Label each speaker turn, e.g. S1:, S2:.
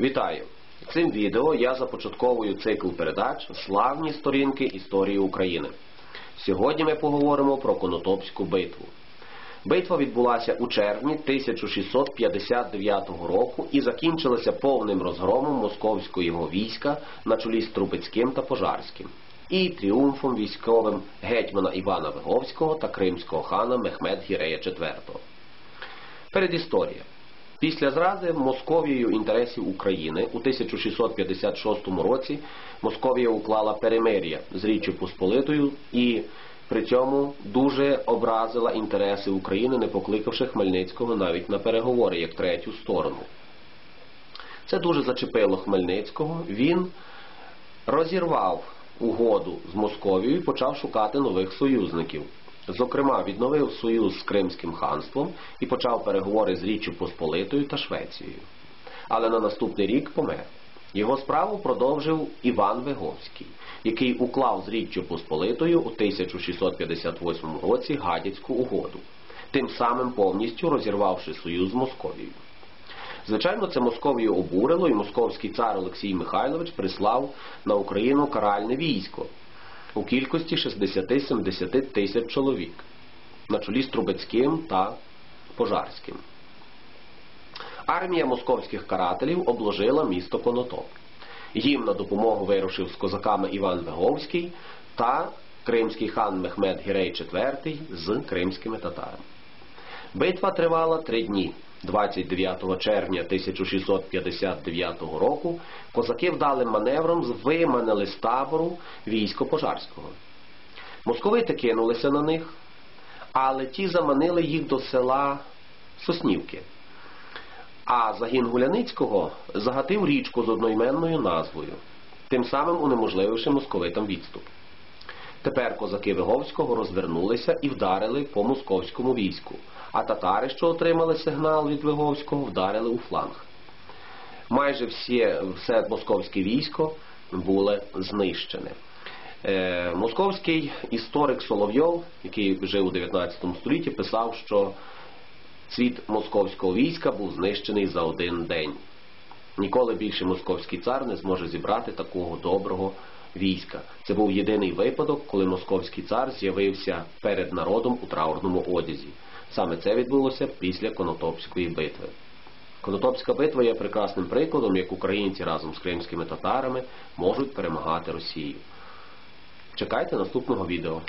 S1: Вітаю! Цим відео я започатковую цикл передач Славні сторінки історії України. Сьогодні ми поговоримо про Конотопську битву. Битва відбулася у червні 1659 року і закінчилася повним розгромом московського війська на чолі з Трубецьким та Пожарським і тріумфом військовим гетьмана Івана Виговського та кримського хана Мехмед Гірея IV. Передісторія. Після зради Московією інтересів України у 1656 році Московія уклала перемир'я з Річчю Посполитою і при цьому дуже образила інтереси України, не покликавши Хмельницького навіть на переговори як третю сторону. Це дуже зачепило Хмельницького. Він розірвав угоду з Московією і почав шукати нових союзників. Зокрема, відновив союз з Кримським ханством і почав переговори з Річчю Посполитою та Швецією. Але на наступний рік помер. Його справу продовжив Іван Виговський, який уклав з Річчю Посполитою у 1658 році Гадяцьку угоду, тим самим повністю розірвавши союз з Московією. Звичайно, це Московію обурило, і московський цар Олексій Михайлович прислав на Україну каральне військо у кількості 60-70 тисяч чоловік на чолі з Трубецьким та Пожарським. Армія московських карателів обложила місто Конотоп. Їм на допомогу вирушив з козаками Іван Виговський та кримський хан Мехмед Гірей IV з кримськими татарами. Битва тривала три дні. 29 червня 1659 року козаки вдалим маневром виманили з табору військо Пожарського. Московити кинулися на них, але ті заманили їх до села Соснівки. А загін Гуляницького загатив річку з одноіменною назвою, тим самим унеможлививши московитам відступ. Тепер козаки Виговського розвернулися і вдарили по московському війську, а татари, що отримали сигнал від Виговського, вдарили у фланг. Майже всі, все московське військо було знищене. Е, московський історик Соловйов, який жив у 19 столітті, писав, що світ московського війська був знищений за один день. Ніколи більше московський цар не зможе зібрати такого доброго війська. Це був єдиний випадок, коли московський цар з'явився перед народом у траурному одязі. Саме це відбулося після Конотопської битви. Конотопська битва є прекрасним прикладом, як українці разом з кримськими татарами можуть перемагати Росію. Чекайте наступного відео.